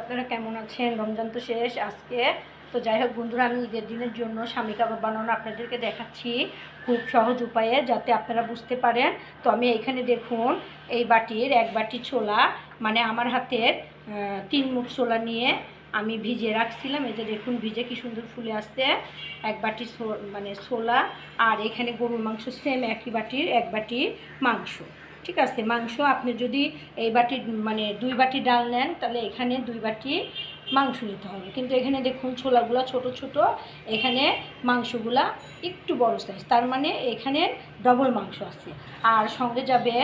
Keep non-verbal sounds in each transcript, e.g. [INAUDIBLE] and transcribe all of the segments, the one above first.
আপনারা কেমন আছেন? রমজান তো শেষ আজকে। তো যাই হোক বন্ধুরা, আমি ঈদের দিনের জন্য স্বামী কাবাব বানানো আপনাদেরকে দেখাচ্ছি খুব সহজ উপায়ে যাতে আপনারা বুঝতে পারেন। তো আমি এইখানে দেখুন, এই বাটির এক বাটি ছোলা মানে আমার হাতের তিন মুখ ছোলা নিয়ে আমি ভিজে রাখছিলাম। এই যে দেখুন ভিজে কি সুন্দর ফুলে আসছে। এক বাটি মানে ছোলা আর এখানে গরুর মাংস সেম একই বাটির, এক বাটি মাংস। ঠিক আছে, মাংস আপনি যদি এই বাটি মানে দুই বাটি ডাল নেন, তাহলে এখানে দুই বাটি মাংস নিতে হবে। কিন্তু এখানে দেখুন ছোলাগুলো ছোট ছোট, এখানে মাংসগুলা একটু বড় সাইজ তার মানে এখানে ডবল মাংস আছে। আর সঙ্গে যাবে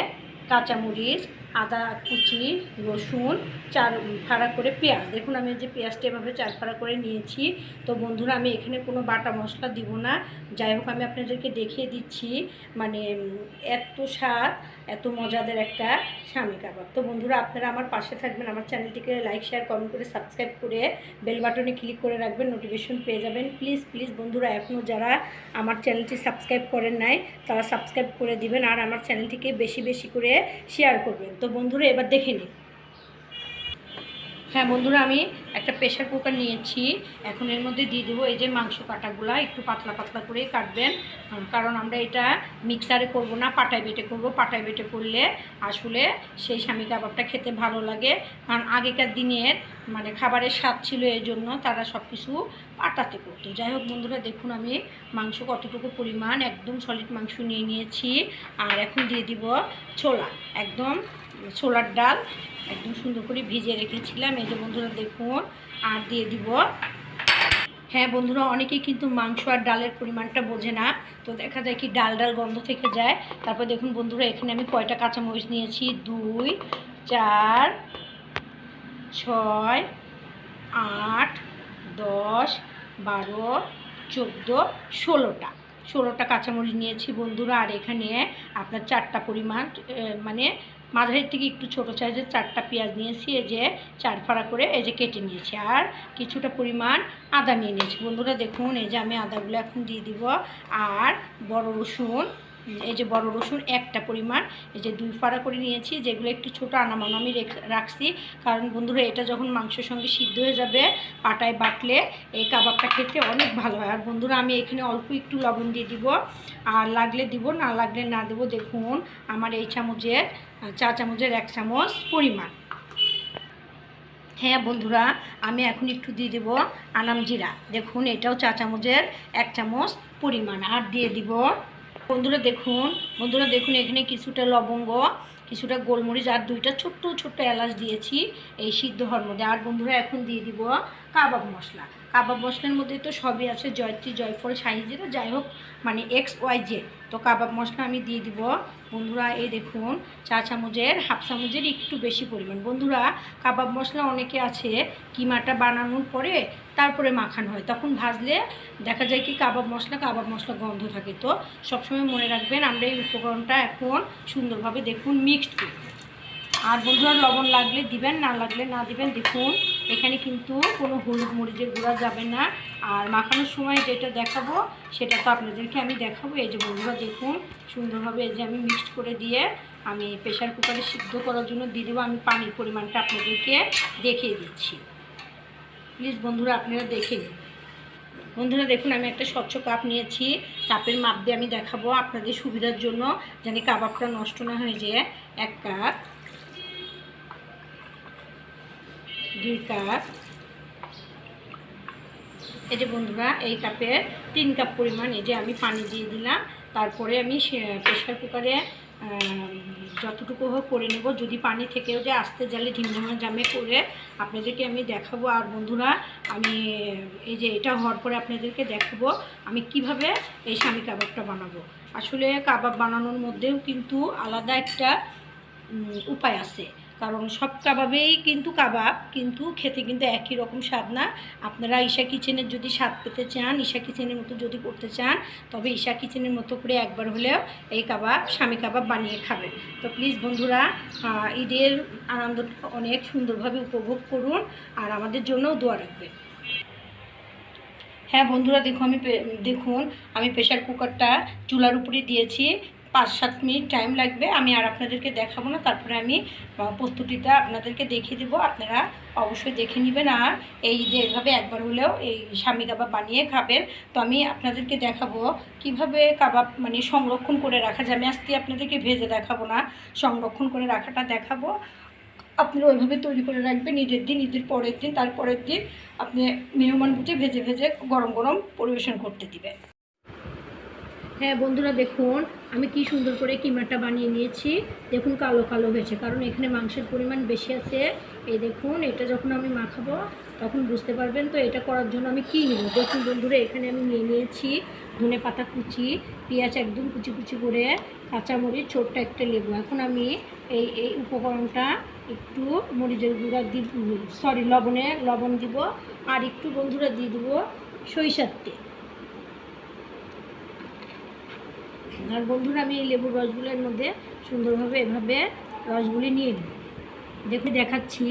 কাঁচামরিচ আদা, কুচি, রসুন, চার ফাড়া করে পেঁয়াজ। দেখুন, আমি যে পেঁয়াজটা এভাবে চার ফাড়া করে নিয়েছি। তো বন্ধুরা, আমি এখানে কোনো বাটা মশলা দিব না। যাই হোক, আমি আপনাদেরকে দেখিয়ে দিচ্ছি মানে এত স্বাদ, এত মজাদার একটা স্বামী কাবাব। তো বন্ধুরা, আপনারা আমার পাশে থাকবেন, আমার চ্যানেলটিকে লাইক, শেয়ার, কমেন্ট করে সাবস্ক্রাইব করে বেল বাটনে ক্লিক করে রাখবেন, নোটিফিকেশন পেয়ে যাবেন। প্লিজ প্লিজ বন্ধুরা এখনও যারা আমার চ্যানেলটি সাবস্ক্রাইব করেন নাই, তারা সাবস্ক্রাইব করে দিবেন, আর আমার চ্যানেলটিকে বেশি বেশি করে শেয়ার করবেন। তো বন্ধুরা, এবার দেখে নিন হ্যাঁ বন্ধুরা, আমি একটা প্রেশার কুকার নিয়েছি। এখন এর মধ্যে দিয়ে দেবো এই যে মাংস কাটাগুলা, একটু পাতলা পাতলা করেই কাটবেন। কারণ আমরা এটা মিক্সারে করব না, পাটায় বেটে করব। পাটায় বেটে করলে আসলে সেই স্বামী কাবাবটা খেতে ভালো লাগে। কারণ আগেকার দিনের মানে খাবারের স্বাদ ছিল এই জন্য তারা সব কিছু পাটাতে করতো। যাই হোক বন্ধুরা, দেখুন আমি মাংস কতটুকু পরিমাণ, একদম সলিড মাংস নিয়ে নিয়েছি। আর এখন দিয়ে দিব ছোলা, একদম ছোলার ডাল একদম সুন্দর করে ভিজিয়ে রেখেছিলাম। এই যে বন্ধুরা দেখুন, আর দিয়ে দিব। হ্যাঁ বন্ধুরা, অনেকেই কিন্তু মাংস আর ডালের পরিমাণটা বোঝে না। তো দেখা যায় কি ডাল ডাল গন্ধ থেকে যায়। তারপর দেখুন বন্ধুরা, এখানে আমি কয়টা কাঁচামরিচ নিয়েছি? দুই, চার, ছয়, আট, দশ, বারো, চোদ্দ, ষোলোটা। ষোলোটা কাঁচামরিচ নিয়েছি বন্ধুরা, আর এখানে আপনার চারটা পরিমাণ মানে মাঝারির থেকে একটু ছোটো সাইজের চারটা পেঁয়াজ নিয়েছি, এই যে চার ফাড়া করে এই যে কেটে নিয়েছি, আর কিছুটা পরিমাণ আদা নিয়ে নিয়েছি। বন্ধুরা দেখুন, এই যে আমি আদাগুলো এখন দিয়ে দিব, আর বড় রসুন এই যে বড় রসুন, একটা পরিমাণ। এই যে দুই ফাড়া করে নিয়েছি, যেগুলো একটু ছোটো আনামানো আমি রেখ- রাখছি। কারণ বন্ধুরা, এটা যখন মাংসের সঙ্গে সিদ্ধ হয়ে যাবে পাটায় বাটলে, এই কাবাবটা খেতে অনেক ভালো হয়। আর বন্ধুরা, আমি এখানে অল্প একটু লবণ দিয়ে দিব। আর লাগলে দিব, না লাগলে না দেবো। দেখুন, আমার এই চামচের, চা চামচের এক চামচ পরিমাণ। হ্যাঁ বন্ধুরা, আমি এখন একটু দিয়ে দেবো আনাম জিরা। দেখুন, এটাও চা চামচের এক চামচ পরিমাণ। আর দিয়ে দিব বন্ধুরা দেখুন বন্ধুরা দেখুন এখানে কিছুটা লবঙ্গ, কিছুটা গোলমরিচ আর দুইটা ছোট্ট ছোট্ট এলাচ দিয়েছি এই সিদ্ধ হওয়ার মধ্যে। আর বন্ধুরা এখন দিয়ে দিব কাবাব মশলা। কাবাব মশলার মধ্যে তো সবই আছে, জয়ত্রী, জয়ফল শাহিজিরা যাই হোক মানে এক্স ওয়াই জেড তো কাবাব মশলা আমি দিয়ে দিব। বন্ধুরা, এই দেখুন, চা চামচের, হাফ চামচের একটু বেশি পরিমাণ। বন্ধুরা, কাবাব মশলা অনেকে আছে, কিমাটা বানানোর পরে তারপরে মাখানো হয়। তখন ভাজলে দেখা যায় কি কাবাব মশলা কাবাব মশলা গন্ধ থাকে। তো সবসময় মনে রাখবেন, আমরা এই উপকরণটা এখন সুন্দরভাবে দেখুন মিক্সড আর বন্ধুরা, লবণ লাগলে দিবেন, না লাগলে না দিবেন, দেখুন এখানে কিন্তু কোনো হলুদ মরিচের গুঁড়া যাবে না। আর মাখানোর সময় যেটা দেখাবো, সেটা তো আপনাদেরকে আমি দেখাবো। এই যে বন্ধুরা, দেখুন, সুন্দরভাবে এই যে আমি মিক্সড করে দিয়ে আমি প্রেশার কুকারে সিদ্ধ করার জন্য দেবো। আমি পানির পরিমাণটা আপনাদেরকে দেখিয়ে দিচ্ছি। প্লিজ বন্ধুরা, আপনারা দেখে নিন। বন্ধুরা, দেখুন, আমি একটা স্বচ্ছ কাপ নিয়েছি। কাপের মাপ দিয়ে আমি দেখাবো আপনাদের সুবিধার জন্য জানি কাবাবটা নষ্ট না হয়ে যায়। এক কাপ দুই কাপ। এই যে বন্ধুরা, এই কাপের তিন কাপ পরিমাণ এই যে আমি পানি দিয়ে দিলাম। তারপরে আমি প্রেশার কুকারে যতটুকু হোক করে নেব। যদি পানি থেকেও যে আস্তে জালে ঢিমঢামা জামে করে আপনাদেরকে আমি দেখাবো। আর বন্ধুরা, আমি, এই যে এটা হওয়ার পরে আপনাদেরকে দেখাবো আমি কীভাবে এই স্বামী কাবাবটা বানাবো। আসলে কাবাব বানানোর মধ্যেও কিন্তু আলাদা একটা উপায় আছে। কারণ সব কাবাবেই কিন্তু কাবাব, কিন্তু খেতে কিন্তু একই রকম স্বাদ না। আপনারা ঈশা কিচেনের যদি স্বাদ পেতে চান, ঈশা কিচেনের মতো যদি করতে চান, তবে ঈশা কিচেনের মতো করে একবার হলেও এই কাবাব, স্বামী কাবাব বানিয়ে খাবেন। তো প্লিজ বন্ধুরা ঈদের আনন্দটা অনেক সুন্দরভাবে উপভোগ করুন আর আমাদের জন্যও দোয়া রাখবেন। হ্যাঁ বন্ধুরা দেখুন আমি দেখুন, আমি প্রেশার কুকারটা চুলার উপরে দিয়েছি। পাঁচ সাত মিনিট টাইম লাগবে, আমি আর আপনাদেরকে দেখাবো না, তারপরে আমি প্রস্তুতিটা আপনাদেরকে দেখিয়ে দেবো, আপনারা অবশ্যই দেখে নেবেন। আর এই যে এভাবে একবার হলেও এই স্বামী কাবাব বানিয়ে খাবেন, তো আমি আপনাদেরকে দেখাবো কীভাবে কাবাব মানে সংরক্ষণ করে রাখা যায়। আমি আজকে আপনাদেরকে ভেজে দেখাবো না, সংরক্ষণ করে রাখাটা দেখাবো। আপনি ওইভাবে তৈরি করে রাখবেন, ঈদের দিন, ঈদের পরের দিন, তারপরের দিন আপনি মেহমান বুঝে ভেজে ভেজে গরম গরম পরিবেশন করতে দিবেন। হ্যাঁ বন্ধুরা দেখুন, আমি কি সুন্দর করে কিমাটা বানিয়ে নিয়েছি। দেখুন কালো কালো হয়েছে, কারণ এখানে মাংসের পরিমাণ বেশি আছে। এই দেখুন, এটা যখন আমি মাখাবো, তখন বুঝতে পারবেন তো এটা করার জন্য আমি কী নেব। দেখুন বন্ধুরা, এখানে আমি নিয়ে নিয়েছি ধনে পাতা কুচি, পেঁয়াজ একদম কুচি কুচি করে, কাঁচামরিচ, ছোট্ট একটা লেবু। এখন আমি এই এই উপকরণটা একটু মরিচের গুঁড়া দি সরি লবণে, লবণ দিব, আর একটু বন্ধুরা দিয়ে দেবো সরিষার তেল। আর বন্ধুরা, আমি এই লেবুর রসগুলোর মধ্যে সুন্দরভাবে এভাবে রসগুলি নিয়ে নেব দেখে দেখাচ্ছি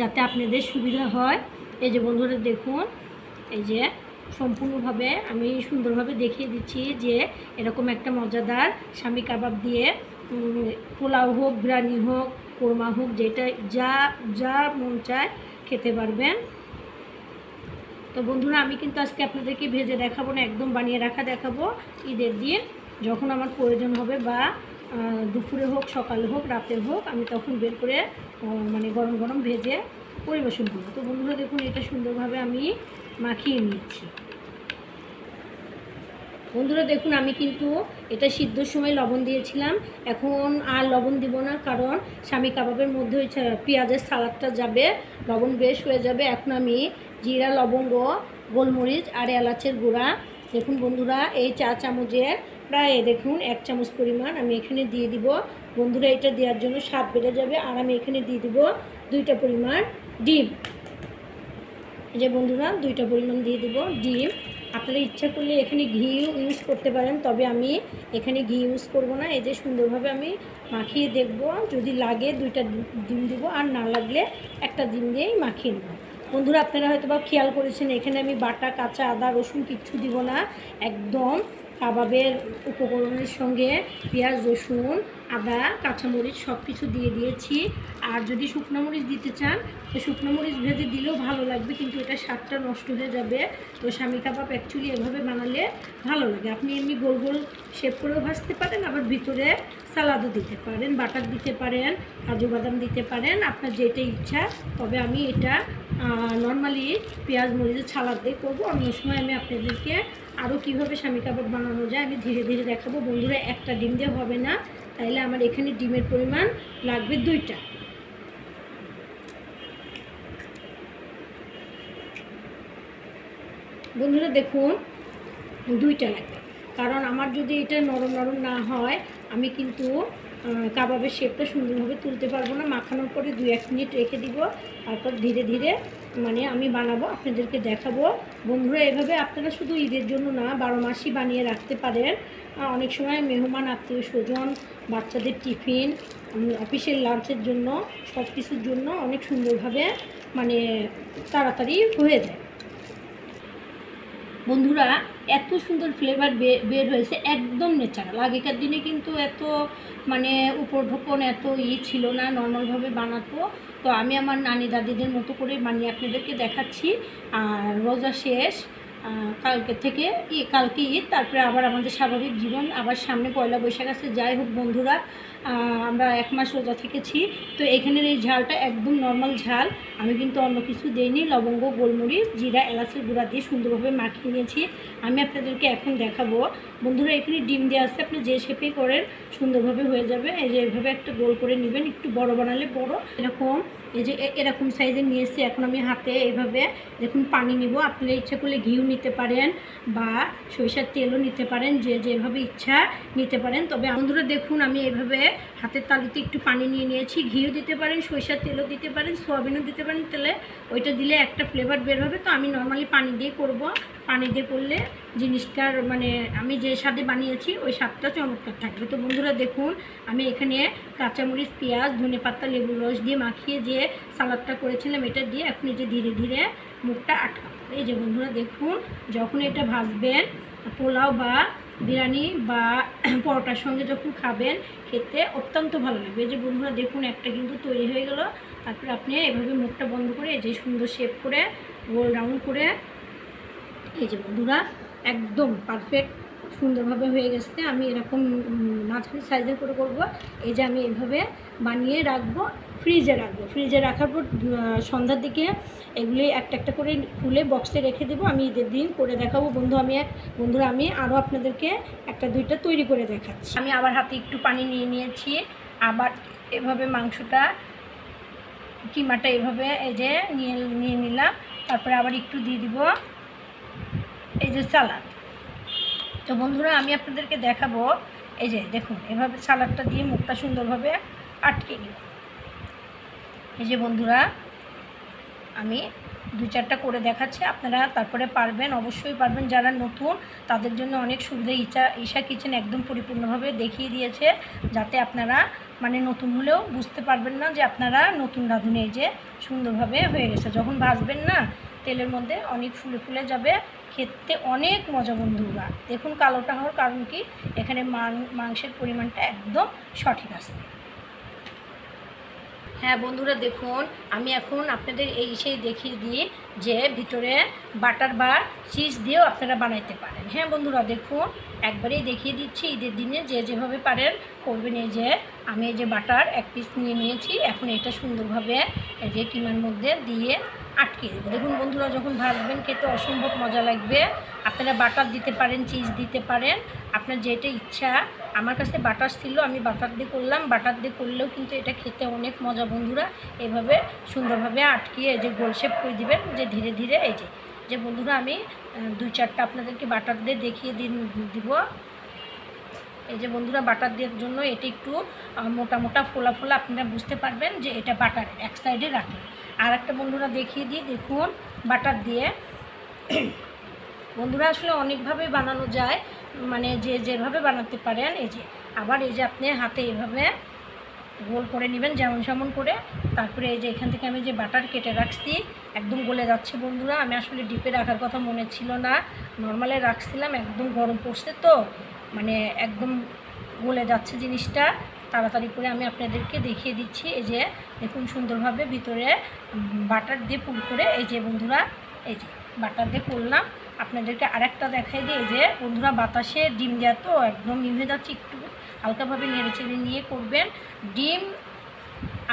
যাতে আপনাদের সুবিধা হয়। এই যে বন্ধুরা, দেখুন, এই যে সম্পূর্ণভাবে আমি সুন্দরভাবে দেখিয়ে দিচ্ছি যে এরকম একটা মজাদার স্বামী কাবাব দিয়ে পোলাও হোক, বিরিয়ানি হোক, কোরমা হোক, যেটা যা যা মন চায় খেতে পারবেন। তো বন্ধুরা, আমি কিন্তু আজকে আপনাদেরকে ভেজে দেখাবো না, একদম বানিয়ে রাখা দেখাবো ঈদের দিন। যখন আমার প্রয়োজন হবে বা দুপুরে হোক, সকালে হোক, রাতে হোক, আমি তখন বের করে মানে গরম গরম ভেজে পরিবেশন করব। তো বন্ধুরা দেখুন, এটা সুন্দরভাবে আমি মাখিয়ে নিয়েছি বন্ধুরা দেখুন, আমি কিন্তু এটা সিদ্ধর সময় লবণ দিয়েছিলাম। এখন আর লবণ দিব না, কারণ স্বামী কাবাবের মধ্যে ওই পেঁয়াজের সালাদটা যাবে, লবণ বেশ হয়ে যাবে। এখন আমি জিরা, লবঙ্গ, গোলমরিচ আর এলাচের গুঁড়া। দেখুন বন্ধুরা, এই চা চামচের প্রায় দেখুন, এক চামচ পরিমাণ আমি এখানে দিয়ে দিব। বন্ধুরা, এটা দেওয়ার জন্য স্বাদ বেড়ে যাবে আর আমি এখানে দিয়ে দিব দুইটা পরিমাণ ডিম। যে বন্ধুরা, দুইটা পরিমাণ দিয়ে দিব ডিম। আপনারা ইচ্ছা করলে এখানে ঘি ইউজ করতে পারেন, তবে আমি এখানে ঘি ইউজ করব না। এই যে সুন্দরভাবে আমি মাখিয়ে দেখব, যদি লাগে দুইটা ডিম দিব, আর না লাগলে একটা ডিম দিয়েই মাখিয়ে নেব। বন্ধুরা, আপনারা হয়তো বা খেয়াল করেছেন, এখানে আমি বাটা, কাঁচা, আদা, রসুন কিচ্ছু দিব না, একদম কাবাবের উপকরণের সঙ্গে পেঁয়াজ, রসুন, আদা, কাঁচামরিচ সব কিছু দিয়ে দিয়েছি। আর যদি শুকনো মরিচ দিতে চান, তো শুকনো মরিচ ভেজে দিলেও ভালো লাগবে, কিন্তু এটা স্বাদটা নষ্ট হয়ে যাবে। তো স্বামী কাবাব অ্যাকচুয়ালি এভাবে বানালে ভালো লাগে। আপনি এমনি গোল গোল শেপ করেও ভাজতে পারেন, আবার ভিতরে সালাদও দিতে পারেন, বাটার দিতে পারেন, কাজু বাদাম দিতে পারেন, আপনার যেটা ইচ্ছা। তবে আমি এটা নর্মালি পেঁয়াজ, মরিচের ছালাদ দিয়ে করব। অন্য সময় আমি আপনাদেরকে আরও কীভাবে স্বামী কাবাব বানানো যায়, আমি ধীরে ধীরে দেখাবো। বন্ধুরা, একটা ডিম দিয়ে হবে না, তাইলে আমার এখানে ডিমের পরিমাণ লাগবে দুইটা। বন্ধুরা, দেখুন, দুইটা লাগবে। কারণ আমার যদি এটা নরম নরম না হয়, আমি কিন্তু কাবাবের শেপটা সুন্দরভাবে তুলতে পারব না। মাখানোর পরে দু এক মিনিট রেখে দিব। তারপর ধীরে ধীরে মানে আমি বানাবো, আপনাদেরকে দেখাবো। বন্ধুরা, এভাবে আপনারা শুধু ঈদের জন্য না, বারো মাসই বানিয়ে রাখতে পারেন। অনেক সময় মেহমান, আত্মীয় স্বজন, বাচ্চাদের টিফিন অফিসের লাঞ্চের জন্য সব কিছুর জন্য অনেক সুন্দরভাবে মানে তাড়াতাড়ি হয়ে যায়। বন্ধুরা, এত সুন্দর ফ্লেভার বের হয়েছে, একদম ন্যাচারাল আগেকার দিনে কিন্তু এত মানে উপঢোকন, এত ই ছিল না নর্মালভাবে বানাতো। তো আমি আমার নানি দাদিদের মতো করে বানিয়ে আপনাদেরকে দেখাচ্ছি। আর রোজা শেষ কালকে থেকে কালকে ঈদ, তারপরে আবার আমাদের স্বাভাবিক জীবন, আবার সামনে পয়লা বৈশাখ আছে। যাই হোক বন্ধুরা আমরা এক মাস রোজা থেকেছি। তো এখানের এই ঝালটা একদম নর্মাল ঝাল। আমি কিন্তু অন্য কিছু দিইনি, লবঙ্গ, গোলমরিচ, জিরা, এলাচের গুঁড়া দিয়ে সুন্দরভাবে মাখিয়ে নিয়েছি। আমি আপনাদেরকে এখন দেখাবো। বন্ধুরা, এখানে ডিম দেওয়া আছে, আপনি যে শেপে করেন, সুন্দরভাবে হয়ে যাবে। এই যে এভাবে একটা গোল করে নেবেন, একটু বড় বানালে বড়। এরকম, এই যে এরকম সাইজে নিয়ে এসেছি। এখন আমি হাতে এইভাবে দেখুন পানি নিব। আপনারা ইচ্ছা করলে ঘিও নিতে পারেন বা সরিষার তেলও নিতে পারেন, যে যেভাবে ইচ্ছা নিতে পারেন। তবে বন্ধুরা, দেখুন আমি এইভাবে হাতের তালুতে একটু পানি নিয়ে নিয়েছি। ঘিও দিতে পারেন, সরিষার তেলও দিতে পারেন, সোয়াবিনও দিতে পারেন। তেলে ওইটা দিলে একটা ফ্লেভার বের হবে। তো আমি নর্মালি পানি দিয়ে করব। পানি দিয়ে করলে জিনিসটার মানে আমি যে স্বাদে বানিয়েছি, ওই স্বাদটা চমৎকার থাকবে। তো বন্ধুরা দেখুন, আমি এখানে কাঁচামরিচ, পেঁয়াজ, ধনে পাতা লেবুর রস দিয়ে মাখিয়ে যে সালাদটা করেছিলাম, এটা দিয়ে এখন এই যে ধীরে ধীরে মুখটা আটকাবো। এই যে বন্ধুরা দেখুন, যখন এটা ভাজবেন, পোলাও বা বিরিয়ানি বা [CLEARS THROAT] পরোটার সঙ্গে যখন খাবেন, খেতে অত্যন্ত ভালো লাগবে। এই যে বন্ধুরা দেখুন, একটা কিন্তু তৈরি হয়ে গেল। তারপরে আপনি এভাবে মুখটা বন্ধ করে, এই যে সুন্দর শেপ করে গোল রাউন্ড করে এই যে বন্ধুরা, একদম পারফেক্ট সুন্দরভাবে হয়ে গেছে। আমি এরকম মাঝারি সাইজের করে করব। এই যে আমি এভাবে বানিয়ে রাখব ফ্রিজে রাখব। ফ্রিজে রাখার পর সন্ধ্যার দিকে এগুলি একটা একটা করে খুলে বক্সে রেখে দেবো। আমি ঈদের দিন করে দেখাবো। বন্ধু, আমি এক, বন্ধুরা, আমি আরও আপনাদেরকে একটা দুইটা তৈরি করে দেখাচ্ছি। আমি আবার হাতে একটু পানি নিয়ে নিয়েছি। আবার এভাবে মাংসটা, কিমাটা এভাবে এই যে নিয়ে নিয়ে নিলাম। তারপরে আবার একটু দিয়ে দিব। এই যে সালাদ। তো বন্ধুরা, আমি আপনাদেরকে দেখাবো, এই যে দেখুন, এভাবে সালাদটা দিয়ে মুখটা সুন্দরভাবে আটকে নিব। এই যে বন্ধুরা, আমি দু চারটা করে দেখাচ্ছি, আপনারা তারপরে পারবেন, অবশ্যই পারবেন। যারা নতুন, তাদের জন্য অনেক সুবিধা, ইচা, ঈশা কিচেন একদম পরিপূর্ণভাবে দেখিয়ে দিয়েছে, যাতে আপনারা মানে নতুন হলেও বুঝতে পারবেন না যে আপনারা নতুন রাঁধুনি, এই যে সুন্দরভাবে হয়ে গেছে। যখন ভাজবেন না, তেলের মধ্যে অনেক ফুলে ফুলে যাবে খেতে অনেক মজা বন্ধুরা দেখুন কালোটা হওয়ার কারণ কি? এখানে মাংসের পরিমাণটা একদম সঠিক আছে। হ্যাঁ বন্ধুরা দেখুন, আমি এখন আপনাদের এই সেই দেখিয়ে দিই যে ভিতরে বাটার বা চিজ দিয়েও আপনারা বানাইতে পারেন। হ্যাঁ বন্ধুরা দেখুন, একবারেই দেখিয়ে দিচ্ছি ঈদের দিনে যে যেভাবে পারেন করবেন। এই যে আমি এই যে বাটার এক পিস নিয়ে নিয়েছি, এখন এটা সুন্দরভাবে এই যে কিমার মধ্যে দিয়ে আটকে দেবো। দেখুন বন্ধুরা, যখন ভাজবেন, খেতে অসম্ভব মজা লাগবে। আপনারা বাটার দিতে পারেন চিজ দিতে পারেন। আপনার যেটা ইচ্ছা। আমার কাছে বাটার ছিল, আমি বাটার দিয়ে করলাম। বাটার দিয়ে করলেও কিন্তু এটা খেতে অনেক মজা বন্ধুরা। এভাবে সুন্দরভাবে আটকিয়ে এই যে গোল শেপ করে দিবেন, যে ধীরে ধীরে এই যে। যে বন্ধুরা, আমি দুই চারটা আপনাদেরকে বাটার দিয়ে দেখিয়ে দিন দিব। এই যে বন্ধুরা বাটার দেওয়ার জন্য এটি একটু মোটা মোটা, ফোলা ফোলা আপনারা বুঝতে পারবেন যে এটা বাটার এক সাইডে রাখলে। আর একটা বন্ধুরা দেখিয়ে দিই, দেখুন বাটার দিয়ে। বন্ধুরা, আসলে অনেকভাবে বানানো যায় মানে যে যেভাবে বানাতে পারেন, এই যে, আবার এই যে আপনি হাতে এইভাবে গোল করে নেবেন, যেমন সেমন করে। তারপরে এই যে এখান থেকে আমি যে বাটার কেটে রাখছি, একদম গলে যাচ্ছে বন্ধুরা। আমি আসলে ডিপে রাখার কথা মনে ছিল না। নর্মালে রাখছিলাম, একদম গরম পড়ছে তো। মানে একদম গলে যাচ্ছে জিনিসটা, তাড়াতাড়ি করে আমি আপনাদেরকে দেখিয়ে দিচ্ছি। এই যে দেখুন সুন্দরভাবে ভিতরে বাটার দিয়ে পুর করে, এই যে বন্ধুরা, এই যে বাটার দিয়ে করলাম। আপনাদেরকে আরেকটা দেখাই দিই যে বন্ধুরা, বাতাসে ডিম দেওয়া তো একদম নিভে যাচ্ছে, একটু হালকাভাবে নেড়ে চেড়ে নিয়ে করবেন। ডিম,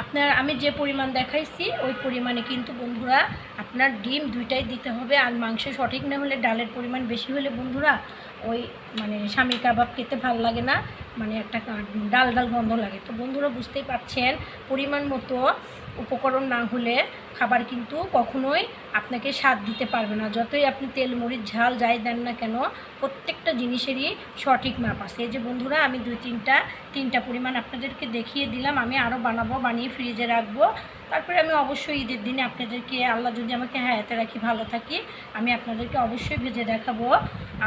আপনার, আমি যে পরিমাণ দেখাইছি, ওই পরিমাণে কিন্তু বন্ধুরা, আপনার ডিম দুইটাই দিতে হবে। আর মাংস সঠিক না হলে, ডালের পরিমাণ বেশি হলে বন্ধুরা ওই মানে স্বামী কাবাব খেতে ভালো লাগে না মানে একটা ডাল ডাল গন্ধ লাগে। তো বন্ধুরা বুঝতেই পারছেন, পরিমাণ মতো উপকরণ না হলে খাবার কিন্তু কখনোই আপনাকে স্বাদ দিতে পারবে না। যতই আপনি তেল, মরিচ, ঝাল যাই দেন না কেন, প্রত্যেকটা জিনিসেরই সঠিক মাপ আছে। এই যে বন্ধুরা, আমি দুই তিনটা তিনটা পরিমাণ আপনাদেরকে দেখিয়ে দিলাম। আমি আরও বানাবো, বানিয়ে ফ্রিজে রাখব। তারপরে আমি অবশ্যই ঈদের দিনে আপনাদেরকে, আল্লাহ যদি আমাকে হায়াতে রাখি, ভালো থাকি, আমি আপনাদেরকে অবশ্যই ভেজে দেখাবো।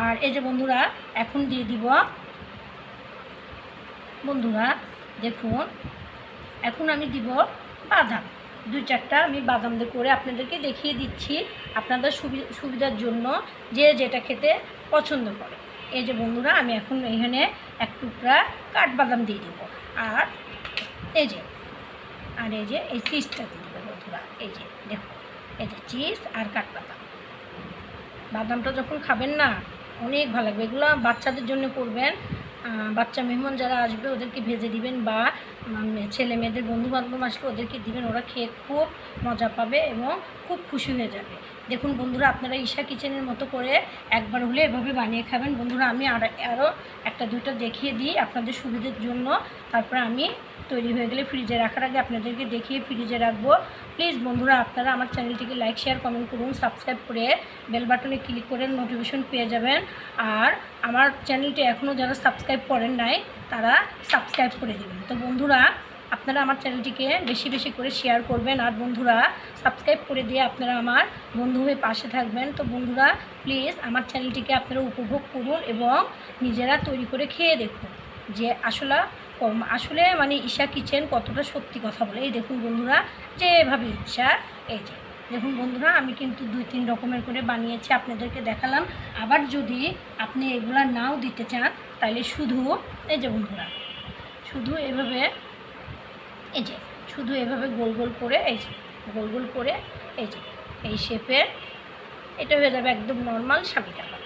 আর এই যে বন্ধুরা, এখন দিয়ে দিব। বন্ধুরা, দেখুন, এখন আমি দিব বাদাম। দুই চারটা আমি বাদাম দিয়ে করে আপনাদেরকে দেখিয়ে দিচ্ছি আপনাদের সুবি- সুবিধার জন্য যে যেটা খেতে পছন্দ করে। এই যে বন্ধুরা, আমি এখন এখানে এক টুকরা কাঠবাদাম দিয়ে দেবো। আর এই যে, আর এই যে, এই চিজটা দিয়ে দেবো বন্ধুরা। এই যে দেখুন এই যে চিজ আর কাঠবাদাম। বাদামটা যখন খাবেন না, অনেক ভালো লাগবে। এগুলো বাচ্চাদের জন্য করবেন। বাচ্চা মেহমান যারা আসবে, ওদেরকে ভেজে দিবেন বা ছেলে মেয়েদের বন্ধু বান্ধব আসলে ওদেরকে দিবেন, ওরা খেয়ে খুব মজা পাবে এবং খুব খুশি হয়ে যাবে। দেখুন বন্ধুরা, আপনারা ঈশা কিচেনের মতো করে একবার হলে এভাবে বানিয়ে খাবেন। বন্ধুরা, আমি আর আরও একটা, দুটো দেখিয়ে দিই আপনাদের সুবিধার জন্য। তারপরে আমি তৈরি হয়ে গেলে ফ্রিজে রাখার আগে আপনাদেরকে দেখিয়ে ফ্রিজে রাখব। প্লিজ বন্ধুরা, আপনারা আমার চ্যানেলটিকে লাইক, শেয়ার, কমেন্ট করুন, সাবস্ক্রাইব করে বেল বাটনে ক্লিক করে নোটিফিকেশন পেয়ে যাবেন। আর আমার চ্যানেলটি এখনও যারা সাবস্ক্রাইব করেন নাই, তারা সাবস্ক্রাইব করে দেবেন। তো বন্ধুরা, আপনারা আমার চ্যানেলটিকে বেশি বেশি করে শেয়ার করবেন। আর বন্ধুরা সাবস্ক্রাইব করে দিয়ে আপনারা আমার বন্ধু হয়ে পাশে থাকবেন। তো বন্ধুরা প্লিজ আমার চ্যানেলটিকে আপনারা উপভোগ করুন এবং নিজেরা তৈরি করে খেয়ে দেখুন যে আসলে আসলে মানে ঈশা কিচেন কতটা সত্যি কথা বলে। এই দেখুন বন্ধুরা, যেভাবে ইচ্ছা এই যে দেখুন বন্ধুরা, আমি কিন্তু দুই তিন রকমের করে বানিয়েছি, আপনাদেরকে দেখালাম। আবার যদি আপনি এগুলা নাও দিতে চান তাহলে শুধু, এই যে বন্ধুরা, শুধু এভাবে, এই যে শুধু এভাবে গোল গোল করে, এই যে গোল গোল করে, এই যে, এই শেপের এটা হয়ে যাবে একদম নর্মাল স্বামী কাবাব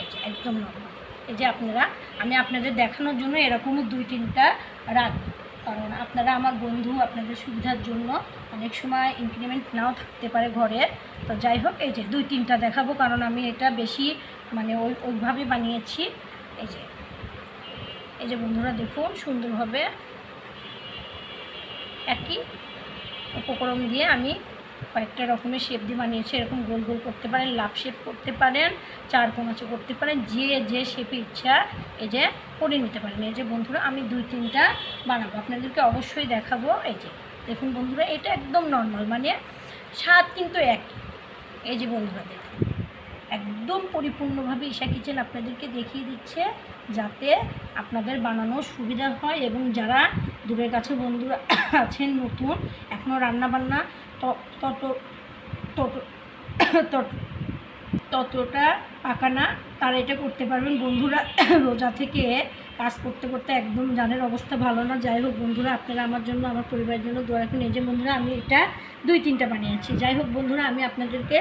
এই যে, একদম নর্মাল এই যে আপনারা, আমি আপনাদের দেখানোর জন্য এরকমও দুই তিনটা রাখব কারণ আপনারা আমার বন্ধু, আপনাদের সুবিধার জন্য অনেক সময় ইনক্রিমেন্ট নাও থাকতে পারে ঘরে। তো যাই হোক, এই যে, দুই তিনটা দেখাবো, কারণ আমি এটা বেশি মানে ওই, ওইভাবে বানিয়েছি। এই যে এই যে বন্ধুরা, দেখুন সুন্দরভাবে একই উপকরণ দিয়ে আমি কয়েকটা রকমের শেপ দিয়ে বানিয়েছি। এরকম গোল গোল করতে পারেন লাভ শেপ করতে পারেন, চার কোনাচে করতে পারেন, যে যে শেপে ইচ্ছা, এই যে করে নিতে পারেন। এই যে বন্ধুরা, আমি দুই, তিনটা বানাবো। আপনাদেরকে অবশ্যই দেখাবো। এই যে, দেখুন বন্ধুরা, এটা একদম নর্মাল মানে স্বাদ কিন্তু একই। এই যে বন্ধুরা, দেখুন। একদম পরিপূর্ণভাবে ঈশা কিচেন আপনাদেরকে দেখিয়ে দিচ্ছে যাতে আপনাদের বানানোর সুবিধা হয় এবং যারা দূরের কাছে বন্ধুরা [COUGHS] আছেন, নতুন এখনও রান্নাবান্না তত তত, তত- ততটা পাকা না, তারা এটা করতে পারবেন। বন্ধুরা, [COUGHS] রোজা থেকে কাজ করতে করতে একদম জানের অবস্থা ভালো না। যাই হোক বন্ধুরা, আপনারা আমার জন্য, আমার পরিবারের জন্য দোয়া রাখুন এই যে বন্ধুরা, আমি এটা দুই তিনটা বানিয়েছি। যাই হোক বন্ধুরা, আমি আপনাদেরকে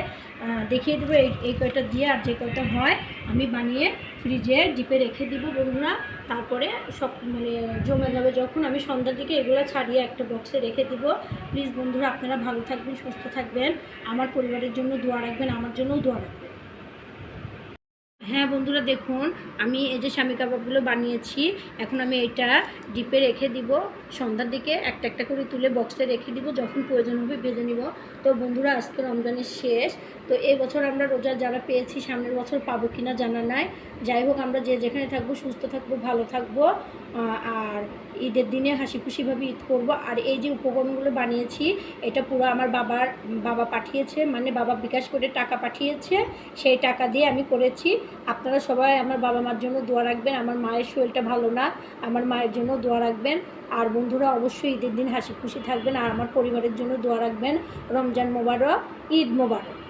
দেখিয়ে দেবো এই কয়টা দিয়ে আর যে কয়টা হয়। আমি বানিয়ে ফ্রিজে ডিপে রেখে দিব বন্ধুরা। তারপরে সব মানে জমে যাবে যখন। আমি সন্ধ্যার দিকে এগুলো ছাড়িয়ে একটা বক্সে রেখে দিব। প্লিজ বন্ধুরা, আপনারা ভালো থাকবেন, সুস্থ থাকবেন। আমার পরিবারের জন্য দোয়া রাখবেন, আমার জন্যও দোয়া রাখবেন। হ্যাঁ বন্ধুরা দেখুন, আমি এই যে স্বামী কাবাবগুলো বানিয়েছি, এখন আমি এটা ডিপে রেখে দিব, সন্ধ্যার দিকে একটা একটা করে তুলে বক্সে রেখে দিব, যখন প্রয়োজন হবে ভেজে নিব। তো বন্ধুরা, আজকে রমজানের শেষ, তো এই বছর আমরা রোজা যারা পেয়েছি, সামনের বছর পাবো কিনা জানা নাই। যাই হোক, আমরা যে যেখানে থাকব, সুস্থ থাকব, ভালো থাকব আর ঈদের দিনে হাসি খুশিভাবে ঈদ করব। আর এই যে উপকরণগুলো বানিয়েছি, এটা পুরো আমার বাবার, বাবা পাঠিয়েছে মানে বাবা বিকাশ করে টাকা পাঠিয়েছে, সেই টাকা দিয়ে আমি করেছি। আপনারা সবাই আমার বাবা মার জন্য দোয়া রাখবেন। আমার মায়ের শরীরটা ভালো না, আমার মায়ের জন্য দোয়া রাখবেন। আর বন্ধুরা, অবশ্যই ঈদের দিন হাসি খুশি থাকবেন। আর আমার পরিবারের জন্য দোয়া রাখবেন। রমজান মোবারক, ঈদ মোবারক।